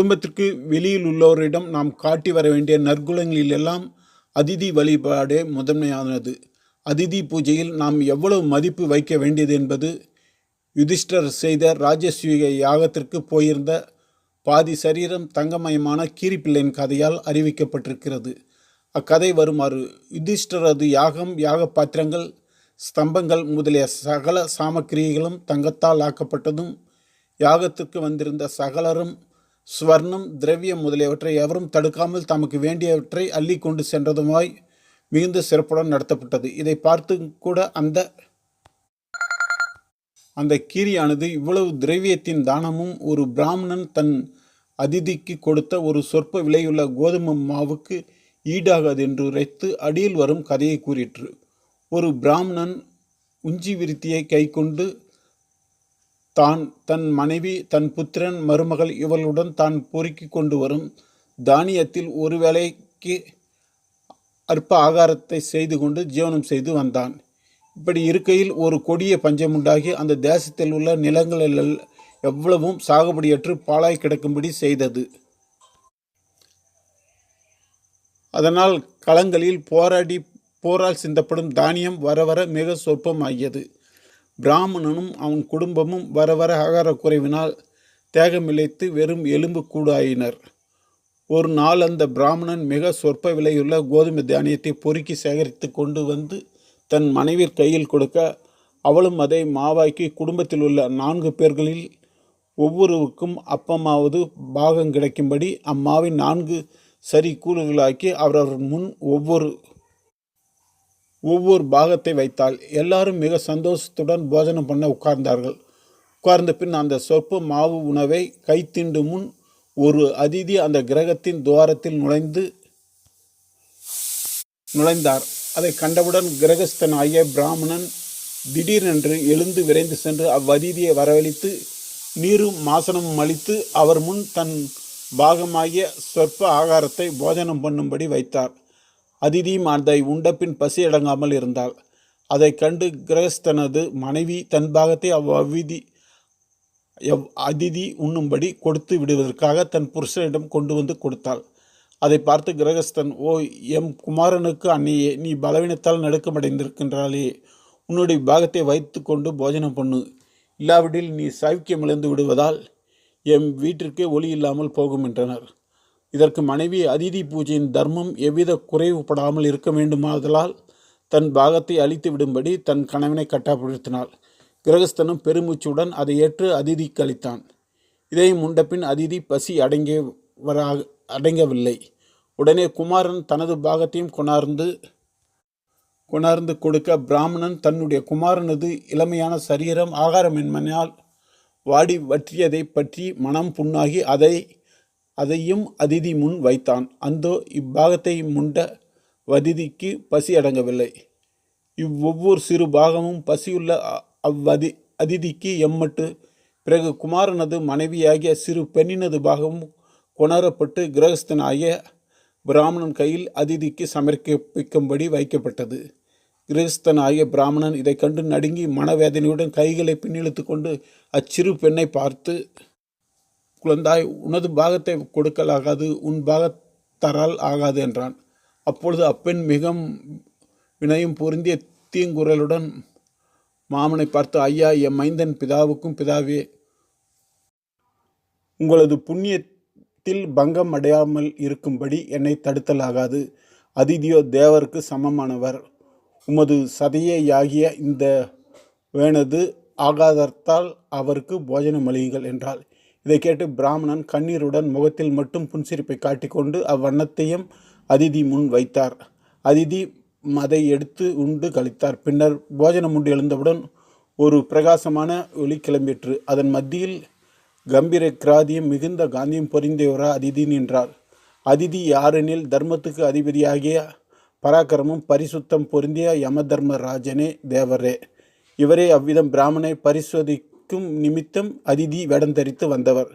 குடும்பத்திற்கு வெளியில் உள்ளவரிடம் நாம் காட்டி வர வேண்டிய நற்குணங்களில் எல்லாம் அதிதி வழிபாடே முதன்மையானது. அதிதி பூஜையில் நாம் எவ்வளவு மதிப்பு வைக்க வேண்டியது என்பது யுதிஷ்டர் செய்த ராஜஸ்வீக யாகத்திற்கு போயிருந்த பாதி சரீரம் தங்கமயமான கீரிப்பிள்ளையின் கதையால் அறிவிக்கப்பட்டிருக்கிறது. அக்கதை வருமாறு யுதிஷ்டரது யாகம் யாக பாத்திரங்கள் ஸ்தம்பங்கள் முதலிய சகல சாமக்கிரியைகளும் தங்கத்தால் ஆக்கப்பட்டதும் யாகத்திற்கு வந்திருந்த சகலரும் ஸ்வர்ணம் திரவியம் முதலியவற்றை எவரும் தடுக்காமல் தமக்கு வேண்டியவற்றை அள்ளி கொண்டு சென்றதுமாய் மிகுந்த சிறப்புடன் நடத்தப்பட்டது. இதை பார்த்து கூட அந்த அந்த கீரியானது இவ்வளவு திரவியத்தின் தானமும் ஒரு பிராமணன் தன் அதிதிக்கு கொடுத்த ஒரு சொற்ப விலையுள்ள கோதுமை மாவுக்கு ஈடாகாது என்று உரைத்து அடியில் வரும் கதையை கூறிற்று. ஒரு பிராமணன் உஞ்சி விருத்தியை கைக்கொண்டு தான் தன் மனைவி தன் புத்திரன் மருமகள் இவளுடன் தான் பொறுக்கி கொண்டு வரும். தானியத்தில் ஒரு வேளைக்கு அற்ப ஆகாரத்தை செய்து கொண்டு ஜீவனம் செய்து வந்தான். இப்படி இருக்கையில் ஒரு கொடிய பஞ்சமுண்டாகி அந்த தேசத்தில் உள்ள நிலங்களில் எவ்வளவும் சாகுபடியற்று பாலாய் கிடக்கும்படி செய்தது. அதனால் களங்களில் போராடி போரால் சிந்தப்படும் தானியம் வர வர மிக சொற்பமாகியது. பிராமணனும் அவன் குடும்பமும் வர வர ஆகார குறைவினால் தேகமிழைத்து வெறும் எலும்பு கூடாயினர். ஒரு நாள் அந்த பிராமணன் மிக சொற்ப விலையுள்ள கோதுமை தானியத்தை பொறுக்கி சேகரித்து கொண்டு வந்து தன் மனைவி கையில் கொடுக்க அவளும் அதை மாவாக்கி குடும்பத்தில் உள்ள நான்கு பேர்களில் ஒவ்வொருவருக்கும் அப்பமாவது பாகம் கிடைக்கும்படி அம்மாவின் நான்கு சரி கூறுகளாக்கி அவரவர் முன் ஒவ்வொரு ஒவ்வொரு பாகத்தை வைத்தால் எல்லாரும் மிக சந்தோஷத்துடன் போஜனம் பண்ண உட்கார்ந்தார்கள். உட்கார்ந்த பின் அந்த சொற்ப மாவு உணவை கைத்திண்டு முன் ஒரு அதிதி அந்த கிரகத்தின் துவாரத்தில் நுழைந்து நுழைந்தார். அதை கண்டவுடன் கிரகஸ்தன் ஆகிய பிராமணன் திடீரென்று எழுந்து விரைந்து சென்று அவ்வதிதியை வரவழைத்து நீரும் மாசனமும் அளித்து அவர் முன் தன் பாகமாகிய சொற்ப ஆகாரத்தை போஜனம் பண்ணும்படி வைத்தார். அதிதியும் அதை உண்டபின் பசி அடங்காமல் இருந்தாள். அதைக் கண்டு கிரகஸ்தனது மனைவி தன் பாகத்தை அவ்விதி எவ் அதிதி உண்ணும்படி கொடுத்து விடுவதற்காக தன் புருஷனிடம் கொண்டு வந்து கொடுத்தாள். அதை பார்த்து கிரகஸ்தன் ஓ எம் குமாரனுக்கு அன்னையே நீ பலவீனத்தால் நடுக்கமடைந்திருக்கின்றாளே. உன்னுடைய பாகத்தை வைத்து கொண்டு போஜனம் பண்ணு. இல்லாவிடில் நீ சௌக்கியம் இழந்து விடுவதால் எம் வீட்டிற்கே ஒளி இல்லாமல் போகும் என்றனர். இதற்கு மனைவி அதிதி பூஜையின் தர்மம் எவ்வித குறைவுபடாமல் இருக்க வேண்டுமாதலால் தன் பாகத்தை அழித்து விடும்படி தன் கணவனை கட்டாப்படுத்தினாள் கிரகஸ்தனும் பெருமூச்சுடன் அதை ஏற்று அதிதிக்கு அளித்தான். இதையும் உண்டபின் அதிதி பசி அடங்கியவராக அடங்கவில்லை. உடனே குமாரன் தனது பாகத்தையும் கொணார்ந்து கொணர்ந்து கொடுக்க பிராமணன் தன்னுடைய குமாரனது இளமையான சரீரம் ஆகாரமின்மையால் வாடி வற்றியதை பற்றி மனம் புண்ணாகி அதை அதையும் அதிதி முன் வைத்தான். அந்தோ இப்பாகத்தை முண்ட வதிதிக்கு பசி அடங்கவில்லை. இவ்வொவ்வொரு சிறு பாகமும் பசியுள்ள அ- அவ்வதி அதிதிக்கு எம்மட்டு. பிறகு குமாரனது மனைவியாகிய சிறு பெண்ணினது பாகமும் கொணரப்பட்டு கிரகஸ்தனாகிய பிராமணன் கையில் அதிதிக்கு சமர்ப்பிக்கும்படி வைக்கப்பட்டது. கிரகஸ்தனாகிய பிராமணன் இதைக் கண்டு நடுங்கி மனவேதனையுடன் கைகளை பின்னிழுத்து கொண்டு அச்சிறு பெண்ணை பார்த்து குழந்தாய் உனது பாகத்தை கொடுக்கலாகாது உன் பாகத்தரால் ஆகாது என்றான். அப்பொழுது அப்பெண் மிகவும் வினையும் பொருந்திய தீங்குரலுடன் மாமனை பார்த்து ஐயா என் மைந்தன் பிதாவுக்கும் பிதாவே உங்களது புண்ணியத்தில் பங்கம் அடையாமல் இருக்கும்படி என்னை தடுத்தலாகாது. அதிதியோ தேவருக்கு சமமானவர். உமது சதையாகிய இந்த வேணது ஆகாதத்தால் அவருக்கு போஜனம் அளியுங்கள் என்றாள். இதை கேட்டு பிராமணன் கண்ணீருடன் முகத்தில் மட்டும் புன்சிரிப்பை காட்டிக்கொண்டு அவ்வண்ணத்தையும் அதிதி முன் வைத்தார். அதிதி அதை எடுத்து உண்டு கழித்தார். பின்னர் போஜனம் உண்டு எழுந்தவுடன் ஒரு பிரகாசமான ஒளி கிளம்பிற்று. அதன் மத்தியில் கம்பீர கிராதியும் மிகுந்த காந்தியும் பொறிந்தவரா அதிதி நின்றார் அதிதி யாரெனில் தர்மத்துக்கு அதிபதியாகிய பராக்கிரமும் பரிசுத்தம் பொருந்திய யமதர்ம ராஜனே தேவரே. இவரே அவ்விதம் பிராமணை பரிசோதிக்கும் நிமித்தம் அதிதி வேடம் தரித்து வந்தவர்.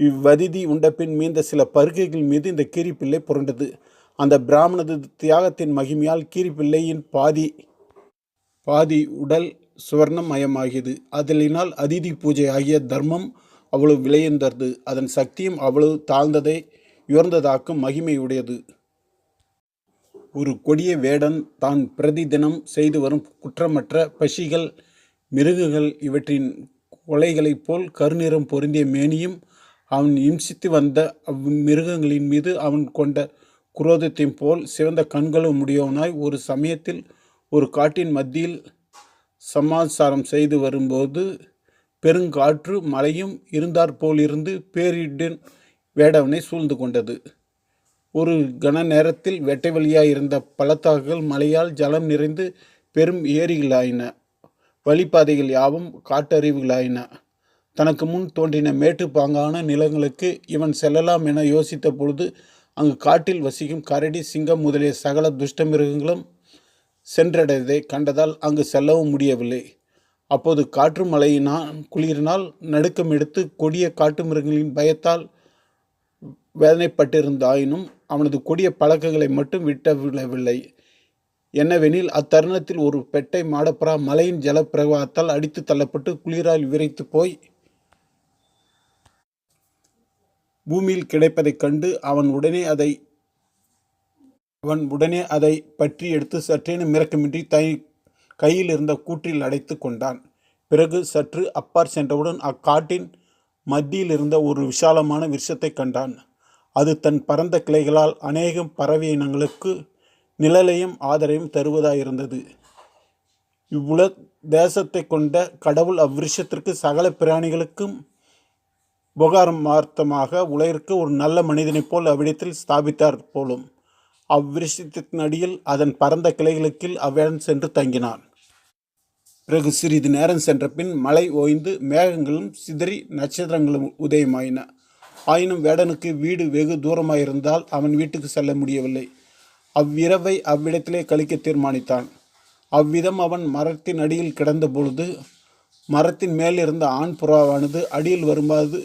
இவ்வதிதி உண்டபின் மீந்த சில பருக்கைகள் மீது இந்த கீரிப்பிள்ளை புரண்டது. அந்த பிராமணது தியாகத்தின் மகிமையால் கீரிப்பிள்ளையின் பாதி பாதி உடல் சுவர்ணமயமாகியது அதலினால் அதிதி பூஜை ஆகிய தர்மம் அவ்வளவு விலையுந்தது அதன் சக்தியும் அவ்வளவு தாழ்ந்ததை உயர்ந்ததாக்கும் மகிமையுடையது. ஒரு கொடிய வேடன் தான் பிரதிதினம் செய்து வரும் குற்றமற்ற பசிகள் மிருகுகள் இவற்றின் ஒலைகளைப் போல் கருநிறம் பொருந்திய மேனியும் அவன் இம்சித்து வந்த அவ்மிருகங்களின் மீது அவன் கொண்ட குரோதத்தையும் போல் சிவந்த கண்களும் உடையவனாய் ஒரு சமயத்தில் ஒரு காட்டின் மத்தியில் சமாசாரம் செய்து வரும்போது பெருங்காற்று மழையும் இருந்தாற்போலிருந்து பேரிடன் வேடவனை சூழ்ந்து கொண்டது. ஒரு கன நேரத்தில் வெட்டை வழியாயிருந்த பள்ளத்தாக்குகள் மழையால் ஜலம் நிறைந்து பெரும் ஏரிகளாயின. வழிப்பாதைகள் யாவும் காட்டறிவுகளாயின. தனக்கு முன் தோன்றின மேட்டுப்பாங்கான நிலங்களுக்கு இவன் செல்லலாம் என யோசித்த பொழுது அங்கு காட்டில் வசிக்கும் கரடி சிங்கம் முதலிய சகல துஷ்ட மிருகங்களும் சென்றடைவதை கண்டதால் அங்கு செல்லவும் முடியவில்லை. அப்போது காற்று மழையினால் குளிரினால் நடுக்கம் எடுத்து கொடிய காட்டு மிருகங்களின் பயத்தால் வேதனைப்பட்டிருந்தாயினும் அவனது கொடிய பழக்கங்களை மட்டும் விட்டவிடவில்லை. என்னவெனில் அத்தருணத்தில் ஒரு பெட்டை மாடப்புறா மலையின் ஜலப்பிரவாகத்தால் அடித்து தள்ளப்பட்டு குளிரால் விரைத்து போய் பூமியில் கிடைப்பதைக் கண்டு அவன் உடனே அதை அவன் உடனே அதை பற்றி எடுத்து சற்றேனும் மிரக்கமின்றி தை கையில் இருந்த கூற்றில் அடைத்து கொண்டான். பிறகு சற்று அப்பார் சென்றவுடன் அக்காட்டின் மத்தியில் இருந்த ஒரு விசாலமான விருஷத்தை கண்டான். அது தன் பரந்த கிளைகளால் அநேகம் பறவை இனங்களுக்கு நிழலையும் ஆதரையும் தருவதாயிருந்தது. இவ்வுல தேசத்தை கொண்ட கடவுள் அவ்விருஷத்திற்கு சகல பிராணிகளுக்கும் உபகாரமார்த்தமாக உலகிற்கு ஒரு நல்ல மனிதனைப் போல் அவ்விடத்தில் ஸ்தாபித்தார் போலும். அவ்விருஷத்தின் அடியில் அதன் பரந்த கிளைகளுக்கில் அவ்வேடன் சென்று தங்கினான். பிறகு சிறிது நேரம் சென்ற பின் மழை ஓய்ந்து மேகங்களும் சிதறி நட்சத்திரங்களும் உதயமாயின. ஆயினும் வேடனுக்கு வீடு வெகு தூரமாயிருந்தால் அவன் வீட்டுக்கு செல்ல முடியவில்லை. அவ்விரவை அவ்விடத்திலே கழிக்க தீர்மானித்தான். அவ்விதம் அவன் மரத்தின் அடியில் கிடந்த பொழுது மரத்தின் மேலிருந்த ஆண் புறாவானது அடியில் வரும்போது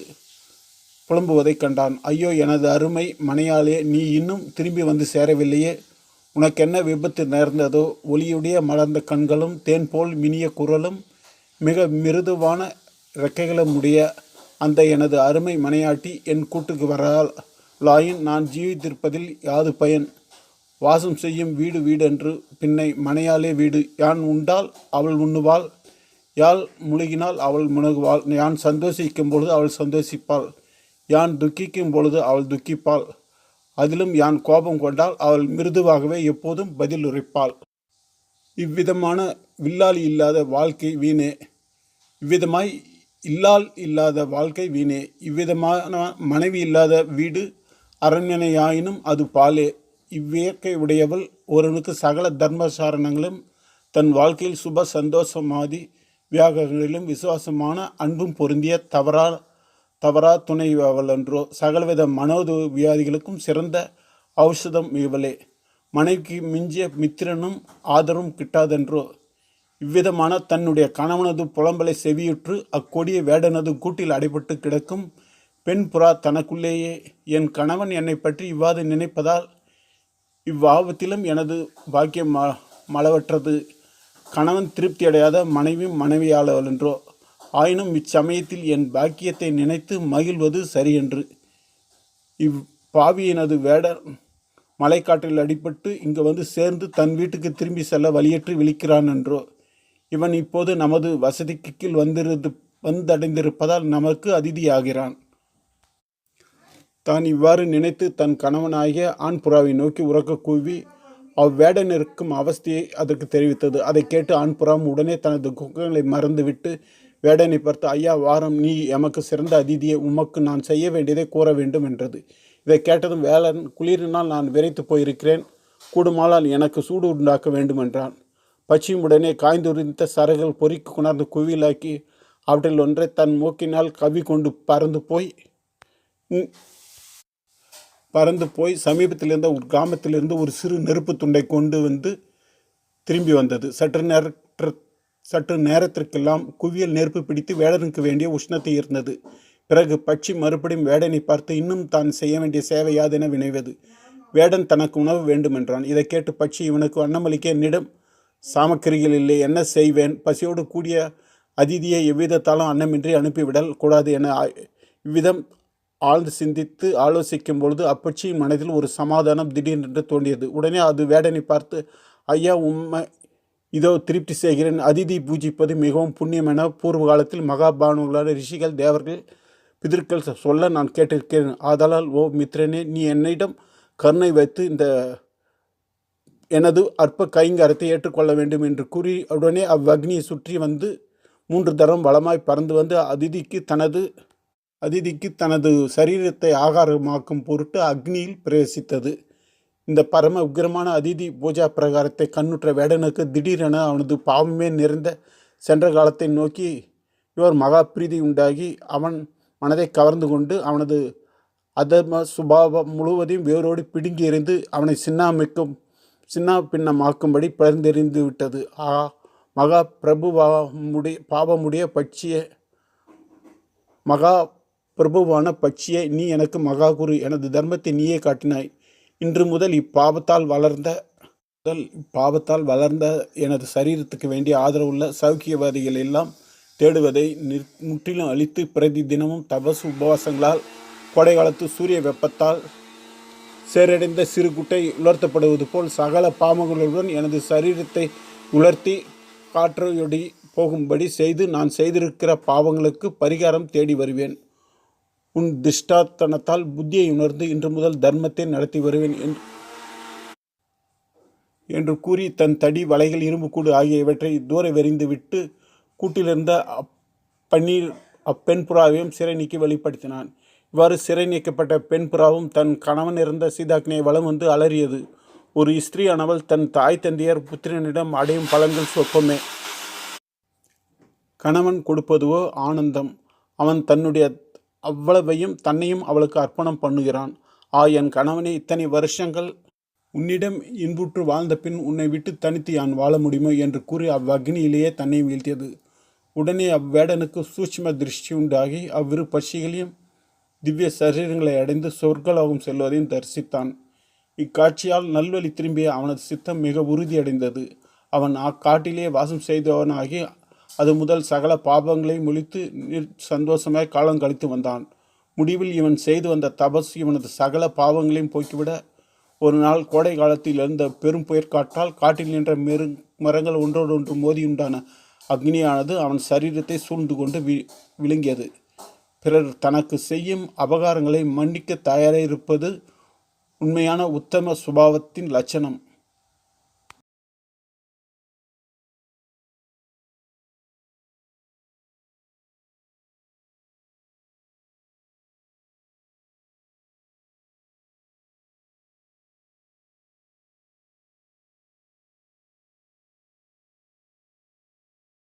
புலம்புவதைக் கண்டான். ஐயோ எனது அருமை மனையாளே நீ இன்னும் திரும்பி வந்து சேரவில்லையே. உனக்கென்ன விபத்து நேர்ந்ததோ ஒளியுடைய மலர்ந்த கண்களும் தேன் போல் மினிய குரலும் மிக மிருதுவான இறக்கைகளும் உடைய அந்த எனது அருமை மனையாட்டி என் கூட்டுக்கு வரால் லாயின் நான் ஜீவித்திருப்பதில் யாது பயன்? வாசம் செய்யும் வீடு வீடென்று பின்னை மனையாலே வீடு. யான் உண்டால் அவள் உண்ணுவாள் யாழ் முழுகினால் அவள் முழுகுவாள். யான் சந்தோஷிக்கும் பொழுது அவள் சந்தோஷிப்பாள் யான் துக்கிக்கும் பொழுது அவள் துக்கிப்பாள். அதிலும் யான் கோபம் கொண்டால் அவள் மிருதுவாகவே எப்போதும் பதில் உரைப்பாள் இவ்விதமான வில்லாளி இல்லாத வாழ்க்கை வீணே. இவ்விதமாய் இல்லால் இல்லாத வாழ்க்கை வீணே. இவ்விதமான மனைவி இல்லாத வீடு அரண்மனையாயினும் அது பாலே. இவ்வியற்கை உடையவள் ஒருவனுக்கு சகல தர்மசாரணங்களும் தன் வாழ்க்கையில் சுப சந்தோஷமாதி வியாகங்களிலும் விசுவாசமான அன்பும் பொருந்திய தவறா தவறா துணை அவள் என்றோ சகலவித மனோது வியாதிகளுக்கும் சிறந்த ஔஷதம் இவளே. மனைவிக்கு மிஞ்சிய மித்திரனும் ஆதரவும் கிட்டாதென்றோ இவ்விதமான தன்னுடைய கணவனது புலம்பலை செவியுற்று அக்கொடிய வேடனது கூட்டில் அடைபட்டு கிடக்கும் பெண் புறா தனக்குள்ளேயே என் கணவன் என்னை பற்றி இவ்வாறு நினைப்பதால் இவ்வாபத்திலும் எனது பாக்கியம் ம மலவற்றது. கணவன் திருப்தி அடையாத மனைவியும் மனைவியாளவள் என்றோ ஆயினும் இச்சமயத்தில் என் பாக்கியத்தை நினைத்து மகிழ்வது சரியென்று. இவ் பாவியினது வேடர் மலைக்காற்றில் அடிபட்டு இங்கு வந்து சேர்ந்து தன் வீட்டுக்கு திரும்பி செல்ல வழியற்று விழிக்கிறான் என்றோ இவன் இப்போது நமது வசதிக்கு கீழ் வந்திருந்து வந்தடைந்திருப்பதால் நமக்கு அதிதியாகிறான். தான் இவ்வாறு நினைத்து தன் கணவனாகிய ஆண் புறாவை நோக்கி உறக்க கூவி அவ்வேடன் இருக்கும் அவஸ்தையை அதற்கு தெரிவித்தது. அதை கேட்டு ஆண் புறாவும் உடனே தனது குக்கங்களை மறந்துவிட்டு வேடனை பார்த்து ஐயா வாரம் நீ எமக்கு சிறந்த அதிதியை உமக்கு நான் செய்ய வேண்டியதை கூற வேண்டும் என்றது. இதை கேட்டதும் வேலன் குளிரினால் நான் விரைத்து போயிருக்கிறேன். கூடுமானால் எனக்கு சூடு உண்டாக்க வேண்டும் என்றான். பச்சியும் உடனே காய்ந்துரிந்த சரகுகள் பொறிக்கு கொணர்ந்து குவிலாக்கி அவற்றில் ஒன்றை தன் மூக்கினால் கவி கொண்டு பறந்து போய் பறந்து போய் சமீபத்திலேருந்து ஒரு கிராமத்திலிருந்து ஒரு சிறு நெருப்பு துண்டை கொண்டு வந்து திரும்பி வந்தது. சற்று நேர சற்று நேரத்திற்கெல்லாம் குவியல் நெருப்பு பிடித்து வேடனுக்கு வேண்டிய உஷ்ணத்தை இருந்தது பிறகு பட்சி மறுபடியும் வேடனை பார்த்து இன்னும் தான் செய்ய வேண்டிய சேவையாதென வினைவது வேடன் தனக்கு உணவு வேண்டுமென்றான். இதை கேட்டு பட்சி இவனுக்கு அன்னமளிக்க என்னிடம் சாமக்கிரிகள் இல்லை என்ன செய்வேன்? பசியோடு கூடிய அதிதியை எவ்விதத்தாலும் அன்னமின்றி அனுப்பிவிடல் கூடாது என இவ்விதம் ஆழ்ந்து சிந்தித்து ஆலோசிக்கும் பொழுது அப்பட்சியின் மனதில் ஒரு சமாதானம் திடீரென்று தோன்றியது. உடனே அது வேடனை பார்த்து ஐயா உண்மை இதோ திருப்தி செய்கிறேன். அதிதி பூஜிப்பது மிகவும் புண்ணியம் என பூர்வ காலத்தில் மகாபானுகளான ரிஷிகள் தேவர்கள் பிதர்கள் சொல்ல நான் கேட்டிருக்கிறேன். ஆதலால் ஓ மித்ரனே நீ என்னிடம் கருணை வைத்து இந்த எனது அற்ப கைங்கரத்தை ஏற்றுக்கொள்ள வேண்டும் என்று கூறி உடனே அவ்வக்னியை சுற்றி வந்து மூன்று தரம் வளமாய் பறந்து வந்து அதிதிக்கு தனது அதிதிக்கு தனது சரீரத்தை ஆகாரமாக்கும் பொருட்டு அக்னியில் பிரவேசித்தது. இந்த பரம உக்கிரமான அதிதி பூஜா பிரகாரத்தை கண்ணுற்ற வேடனுக்கு திடீரென அவனது பாவமே நிறைந்த சென்ற காலத்தை நோக்கி இவர் மகா பிரீதி உண்டாகி அவன் மனதை கவர்ந்து கொண்டு அவனது அதர்ம சுபாவம் முழுவதையும் வேரோடு பிடுங்கி எறிந்து அவனை சின்னாமிக்கும் சின்ன பின்னமாக்கும்படி பரிந்தெறிந்து விட்டது. ஆ மகா பிரபுவாமுடைய பாவமுடைய பட்சிய மகா பிரபுவான பட்சியை நீ எனக்கு மகா குரு எனது தர்மத்தை நீயே காட்டினாய். இன்று முதல் இப்பாவத்தால் வளர்ந்த முதல் இப்பாவத்தால் வளர்ந்த எனது சரீரத்துக்கு வேண்டிய ஆதரவுள்ள சௌக்கியவாதிகள் எல்லாம் தேடுவதை நிற் முற்றிலும் அழித்து பிரதி தினமும் தபசு உபவாசங்களால் கோடைகாலத்து சூரிய வெப்பத்தால் சேரடைந்த சிறு குட்டை உலர்த்தப்படுவது போல் சகல பாமங்களுடன் எனது சரீரத்தை உலர்த்தி காற்றையொடி போகும்படி செய்து நான் செய்திருக்கிற பாவங்களுக்கு பரிகாரம் தேடி வருவேன். உன் திஷ்டாத்தனத்தால் புத்தியை உணர்ந்து இன்று முதல் தர்மத்தை நடத்தி வருவேன் என்று என்று கூறி தன் தடி வலைகள் இரும்புக்கூடு ஆகியவற்றை தூர வெறிந்துவிட்டு கூட்டிலிருந்த அப்பன்னீர் அப்பெண் புறாவையும் சிறை நீக்கி வெளிப்படுத்தினான். இவ்வாறு சிறை நீக்கப்பட்ட பெண் புறாவும் தன் கணவன் இருந்த சீதாக்னியை வலம் வந்து அலறியது. ஒரு இஸ்திரியானவள் தன் தாய் தந்தையர் புத்திரனிடம் அடையும் பலன்கள் சொப்பமே கணவன் கொடுப்பதுவோ ஆனந்தம். அவன் தன்னுடைய அவ்வளவையும் தன்னையும் அவளுக்கு அர்ப்பணம் பண்ணுகிறான். ஆ என் கணவனே இத்தனை வருஷங்கள் உன்னிடம் இன்புற்று வாழ்ந்த பின் உன்னை விட்டு தனித்து யான் வாழ முடியுமோ என்று கூறி அவ்வக்னியிலேயே தன்னை வீழ்த்தியது. உடனே அவ்வேடனுக்கு சூட்சும திருஷ்டி உண்டாகி அவ்விரு பட்சிகளையும் திவ்ய சரீரங்களை அடைந்து சொர்க்கலோகம் செல்வதையும் தரிசித்தான். இக்காட்சியால் நல்வழி திரும்பிய அவனது சித்தம் மிக உறுதியடைந்தது. அவன் அக்காட்டிலே வாசம் செய்தவனாகி அது முதல் சகல பாபங்களை முழித்து சந்தோஷமாய் காலம் கழித்து வந்தான். முடிவில் இவன் செய்து வந்த தபஸ் இவனது சகல பாவங்களையும் போக்கிவிட ஒரு நாள் கோடை காலத்தில் இருந்த பெரும் புயற்காற்றால் காட்டில் நின்ற மெரு மரங்கள் ஒன்றோடொன்று மோதியுண்டான அக்னியானது அவன் சரீரத்தை சூழ்ந்து கொண்டு வி விழுங்கியது. பிறர் தனக்கு செய்யும் அபகாரங்களை மன்னிக்க தயாராயிருப்பது உண்மையான உத்தம சுபாவத்தின் லட்சணம்.